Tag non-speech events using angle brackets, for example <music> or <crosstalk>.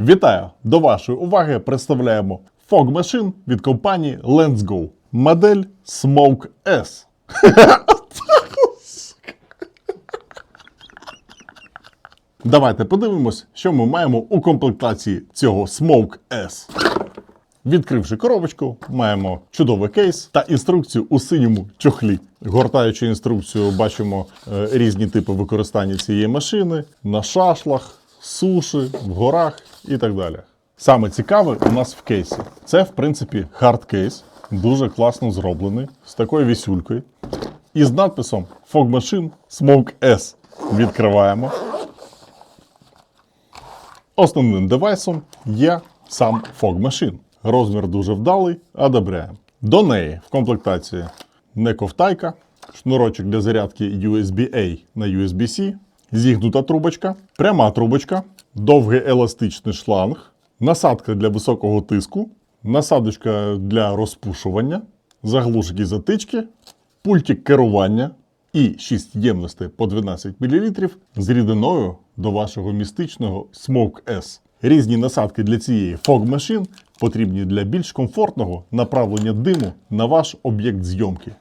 Вітаю! До вашої уваги представляємо Fog Machine від компанії Lensgo. Модель Smoke S. <laughs> Давайте подивимось, що ми маємо у комплектації цього Smoke S. Відкривши коробочку, маємо чудовий кейс та інструкцію у синьому чохлі. Гортаючи інструкцію, бачимо е, різні типи використання цієї машини на шашлах, суші, в горах і так далі. Саме цікаве у нас в кейсі. Це, в принципі, хард кейс, дуже класно зроблений, з такою вісюлькою. І з надписом Fog Machine Smoke S. Відкриваємо. Основним девайсом є сам Fog Machine. Розмір дуже вдалий, одобряємо. До неї в комплектації не ковтайка, шнурочок для зарядки USB-A на USB-C, зігнута трубочка, пряма трубочка, довгий еластичний шланг, насадка для високого тиску, насадочка для розпушування, заглушки затички, пультик керування і 6 ємностей по 12 мл з рідиною до вашого містичного Smoke S. Різні насадки для цієї Fog Machine потрібні для більш комфортного направлення диму на ваш об'єкт зйомки.